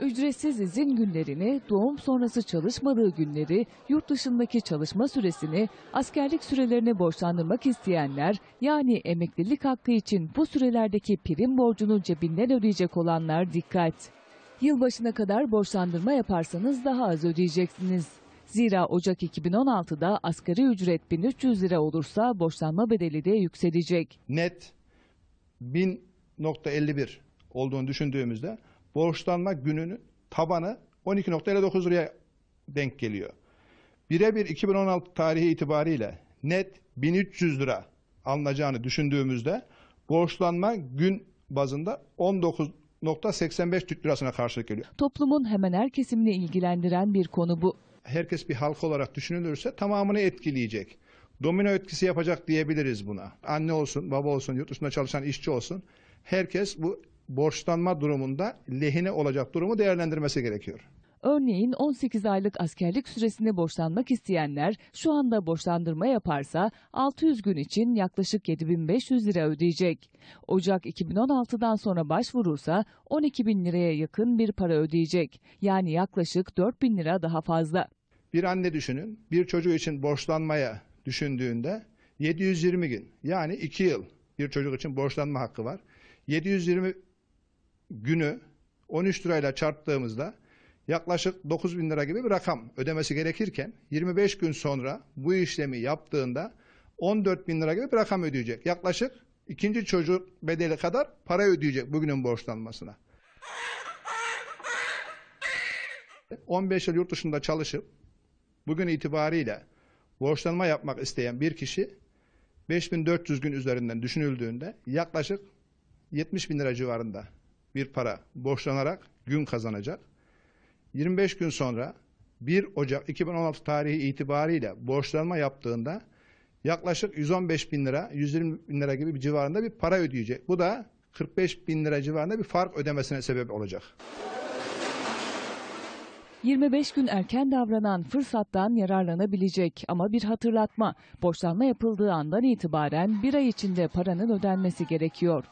Ücretsiz izin günlerini, doğum sonrası çalışmadığı günleri, yurt dışındaki çalışma süresini, askerlik sürelerini borçlandırmak isteyenler, yani emeklilik hakkı için bu sürelerdeki prim borcunu cebinden ödeyecek olanlar dikkat. Yılbaşına kadar borçlandırma yaparsanız daha az ödeyeceksiniz. Zira Ocak 2016'da asgari ücret 1300 lira olursa borçlanma bedeli de yükselecek. net 1000.51 olduğunu düşündüğümüzde borçlanma gününün tabanı 12.59 liraya denk geliyor. Birebir 2016 tarihi itibariyle net 1300 lira alınacağını düşündüğümüzde borçlanma gün bazında 19.85 Türk lirasına karşılık geliyor. Toplumun hemen her kesimini ilgilendiren bir konu bu. Herkes bir halk olarak düşünülürse tamamını etkileyecek. Domino etkisi yapacak diyebiliriz buna. Anne olsun, baba olsun, yurt dışında çalışan işçi olsun. Herkes bu borçlanma durumunda lehine olacak durumu değerlendirmesi gerekiyor. Örneğin 18 aylık askerlik süresini borçlanmak isteyenler şu anda borçlandırma yaparsa 600 gün için yaklaşık 7500 lira ödeyecek. Ocak 2016'dan sonra başvurursa 12 bin liraya yakın bir para ödeyecek. Yani yaklaşık 4 bin lira daha fazla. Bir anne düşünün, bir çocuğu için borçlanmaya düşündüğünde 720 gün yani 2 yıl bir çocuk için borçlanma hakkı var. 720 günü 13 lirayla çarptığımızda yaklaşık 9 bin lira gibi bir rakam ödemesi gerekirken 25 gün sonra bu işlemi yaptığında 14 bin lira gibi bir rakam ödeyecek. Yaklaşık ikinci çocuk bedeli kadar para ödeyecek bugünün borçlanmasına. 15 yıl yurt dışında çalışıp bugün itibariyle borçlanma yapmak isteyen bir kişi 5400 gün üzerinden düşünüldüğünde yaklaşık 70 bin lira civarında bir para borçlanarak gün kazanacak. 25 gün sonra 1 Ocak 2016 tarihi itibariyle borçlanma yaptığında yaklaşık 115 bin lira, 120 bin lira gibi bir civarında bir para ödeyecek. Bu da 45 bin lira civarında bir fark ödemesine sebep olacak. 25 gün erken davranan fırsattan yararlanabilecek ama bir hatırlatma. Borçlanma yapıldığı andan itibaren bir ay içinde paranın ödenmesi gerekiyor.